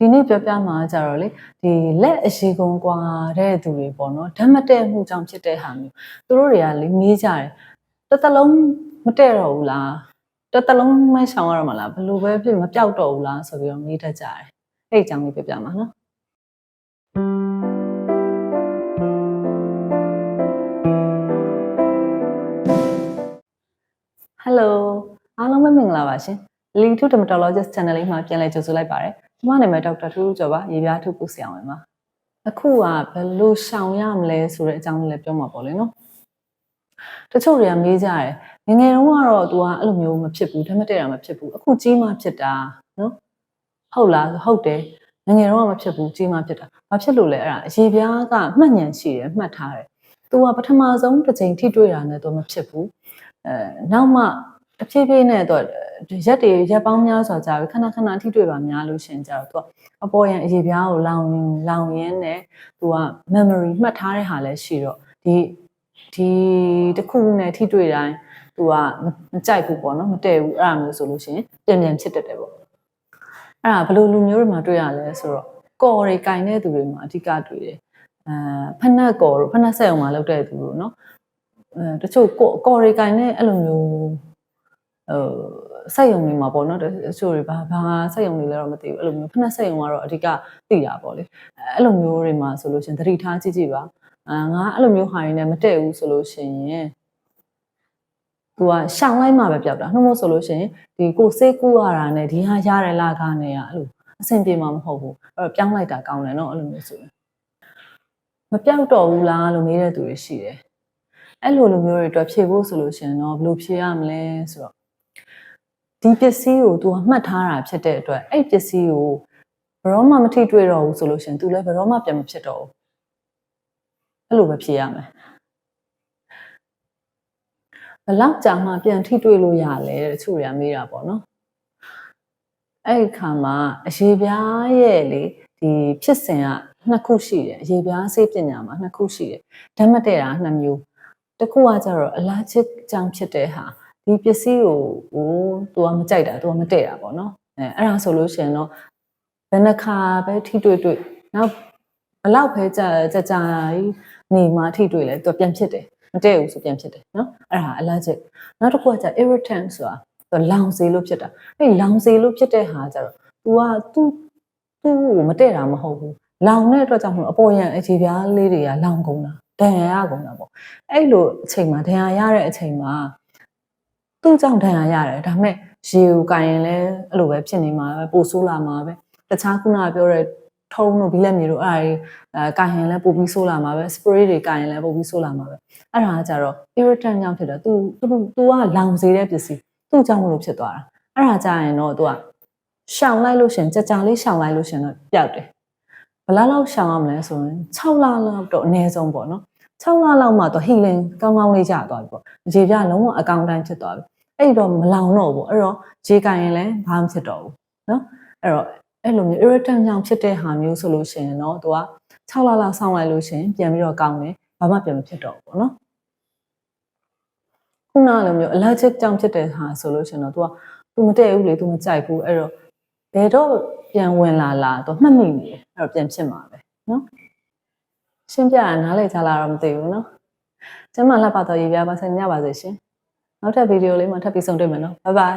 ဒီနေ့ပြောပြမှာကြတော့လေဒီလက်အရှိကုန်ကွာတဲ့သူတွေပေါ့နော်ဓာတ်မတည့်မှုကြောင့်ဖြစ်တဲ့ဟာမျိုးသူတို့တွေကလေမေးကြတယ်တစ်သက်လုံးမတည့်တော့ဘူးလားတစ်သက်လုံးမရှောင်ရမှာလားဘယ်လိုပဲဖြစ်မပြောက်တော့ဘူးလားဆိုပြီးတော့မေးတတ်ကြတယ်အဲ့ဒီအကြောင်းလေးပြောပြမှာနော် Hello အားလုံးပဲမင်္ဂလာပါရှင် Lily to Dermatologist Channel လေးမှာပြန်လည်ကြိုဆိုလိုက်ပါရစေ။ ကျွန်မနာမည်ဒေါက်တာထူးထူးကျော်ပါရေပြားထုပ်ကိုဆရာဝန်ပါ။အခုကဘယ်လိုရှောင်ရမလဲဆိုတဲ့အကြောင်းလေးလည်းပြောမှာပေါ့လေနော်။တချို့တွေကမေးကြတယ်ငယ်ငယ်တုန်းကတော့ तू ကအဲ့လိုမျိုးမဖြစ်ဘူးဓာတ်မတည့်တာမဖြစ်ဘူးအခုကြီးမှဖြစ်တာနော်။ဟုတ်လားဆိုဟုတ်တယ်ငယ်ငယ်တုန်းကမဖြစ်ဘူးကြီးမှဖြစ်တာ။ဘာဖြစ်လို့လဲအဲ့ဒါအရေပြားကမှတ်ဉဏ်ရှိတယ်မှတ်ထားတယ်။ तू ကပထမဆုံးတစ်ချိန်ထိတွေ့တာနဲ့ तू မဖြစ်ဘူး။အဲနောက်မှတဖြည်းဖြည်းနဲ့တော့ ရက်တွေရက်ပေါင်းများစွာကြာပြီခဏခဏထိတွေ့ပါများလို့ရှင်ကြတော့သူကအပေါ်ရန်အရေပြားကိုလောင်လောင်ရင်းနဲ့သူက memory မှတ်ထားတဲ့ဟာလည်းရှိတော့ဒီဒီတစ်ခုနဲ့ထိတွေ့တိုင်းသူကမကြိုက်ဘူးပေါ့နော်မတည့်ဘူးအဲ့ဒါမျိုးဆိုလို့ရှိရင်ပြန်ပြန်ဖြစ်တတ်တယ်ပေါ့အဲ့ဒါဘယ်လိုလူမျိုးတွေမှာတွေ့ရလဲဆိုတော့ကော်တွေကင်တဲ့သူတွေမှာအဓိကတွေ့တယ်အဲဖက်နှက်ကော်တို့ဖက်နှက်ဆက်အောင်မှာလောက်တဲ့သူတို့နော်အဲတချို့ကော်တွေကင်တဲ့အဲ့လိုမျိုးဟို စက်ယုံတွေမှာပေါ့နော်တချို့တွေဘာဘာစက်ယုံတွေလဲတော့မသိဘူးအဲ့လိုမျိုးဖက်နှက်စက်ယုံကတော့အဓိကသိတာပေါ့လေအဲ့လိုမျိုးတွေမှာဆိုလို့ရှင်သတိထားကြည့်ကြည့်ပါအာငါအဲ့လိုမျိုးဟာရင်းနဲ့မတည့်ဘူးဆိုလို့ရှင်ရင်သူကရှောင်လိုက်မှပဲပြောက်တာနှုတ်မို့ဆိုလို့ရှင်ဒီကိုစေးကူရတာနဲ့ဒီဟာရတယ်လားကားနဲ့ကအဲ့လိုအဆင်ပြေမှာမဟုတ်ဘူးအဲ့တော့ပြောင်းလိုက်တာကောင်းတယ်နော်အဲ့လိုမျိုးဆိုရင်မပြောက်တော့ဘူးလားလို့မေးတဲ့သူတွေရှိတယ်အဲ့လိုလိုမျိုးတွေအတွက်ဖြေဖို့ဆိုလို့ရှင်တော့ဘယ်လိုဖြေရမလဲဆိုတော့ ဒီပစ္စည်းကို तू မှတ်ထားတာဖြစ်တဲ့အတွက်အဲ့ပစ္စည်းကိုဘယ်တော့မှမထိတွေ့တော့ဘူးဆိုလို့ရှင် तू လည်းဘယ်တော့မှပြန်မဖြစ်တော့ဘူးအဲ့လိုပဲဖြေရမယ်ဘလောက်ကြာမှပြန်ထိတွေ့လို့ရလဲတဲ့တချို့တွေကမေးတာပေါ့နော်အဲ့ဒီခါမှာအရေပြားရဲ့လေဒီဖြစ်စဉ်ကနှစ်ခုရှိတယ်အရေပြားဆေးပညာမှာနှစ်ခုရှိတယ်ဓာတ်မတည့်တာနှစ်မျိုးတစ်ခုကကျတော့အလားချစ်ကြောင့်ဖြစ်တဲ့ဟာ ဒီပစ္စည်းကိုဟိုသူကမကြိုက်တာသူကမတည့်တာပေါ့နော်အဲအဲ့ဒါဆိုလို့ရှိရင်တော့ဘယ်နှခါပဲထိတွေ့တွေ့နောက်ဘလောက်ပဲကြာကြာကြာနေမှာထိတွေ့လဲသူပြန်ဖြစ်တယ်မတည့်ဘူးဆိုပြန်ဖြစ်တယ်နော်အဲ့ဒါအလားချက်နောက်တစ်ခုကကြာ irritant ဆိုတာသူလောင်စေလို့ဖြစ်တာအဲ့လောင်စေလို့ဖြစ်တဲ့ဟာကြတော့ तू က तू သူ့ကိုမတည့်တာမဟုတ်ဘူးလောင်တဲ့အတွက်ကြောင့်မလို့အပေါ်ရန်အခြေပြားလေးတွေကလောင်ကုန်တာဒဏ်ရာရကုန်တာပေါ့အဲ့လိုအချိန်မှာဒဏ်ရာရတဲ့အချိန်မှာ သူ့ကြောင့်ဒဏ်ရာရတယ်ဒါပေမဲ့ရေကိုကင်ရင်လည်းအဲ့လိုပဲဖြစ်နေမှာပဲပိုဆိုးလာမှာပဲတခြားခုနကပြောတဲ့ထုံးတို့ဘီလက်မြေတို့အဲ့ဒါအဲကင်ရင်လည်းပိုပြီးဆိုးလာမှာပဲ spray တွေကင်ရင်လည်းပိုပြီးဆိုးလာမှာပဲအဲ့ဒါကကြတော့ irritant ကြောင့်ဖြစ်တော့ तू तू तू ကလောင်စေတဲ့ပစ္စည်းသူ့ကြောင့်မလို့ဖြစ်သွားတာအဲ့ဒါကြရင်တော့ तू ကရှောင်လိုက်လို့ရှင်ကြကြလေးရှောင်လိုက်လို့ရှင်တော့ပျောက်တယ်ဘယ်လောက်လောက်ရှောင်ရမလဲဆိုရင်6လလောက်တော့အနည်းဆုံးပေါ့နော်6လလောက်မှတော့ healing ကောင်းကောင်းလေးကျသွားပြီပေါ့ရေပြလုံးဝအကောင့်တိုင်းဖြစ်သွားပြီ အဲ့တော့မလောင်တော့ဘူးအဲ့တော့ရေကန်ရင်လည်းဘာမှဖြစ်တော့ဘူးနော်အဲ့တော့အဲ့လိုမျိုး irritant ကြောင့်ဖြစ်တဲ့ဟာမျိုးဆိုလို့ရှိရင်တော့သူက6လလောက်ဆောင်းလိုက်လို့ရှိရင်ပြန်ပြီးတော့ကောင်းတယ်ဘာမှပြန်မဖြစ်တော့ဘူးပေါ့နော်ခုနလိုမျိုး allergic ကြောင့်ဖြစ်တဲ့ဟာဆိုလို့ရှိရင်တော့ तू က तू မတည့်ဘူးလေ तू မကြိုက်ဘူးအဲ့တော့ဘယ်တော့ပြန်ဝင်လာလာတော့မှတ်မိနေတယ်အဲ့တော့ပြန်ဖြစ်မှာပဲနော်ရှင်းပြရနားလည်ကြလားတော့မသိဘူးနော်ကျမလှပတော့ရေးပြပါစေညပါစေရှင် နောက်ထပ်ဗီဒီယိုလေးမှာထပ်ပြီးဆုံတွေ့မယ်နော်ဘိုင်ဘိုင်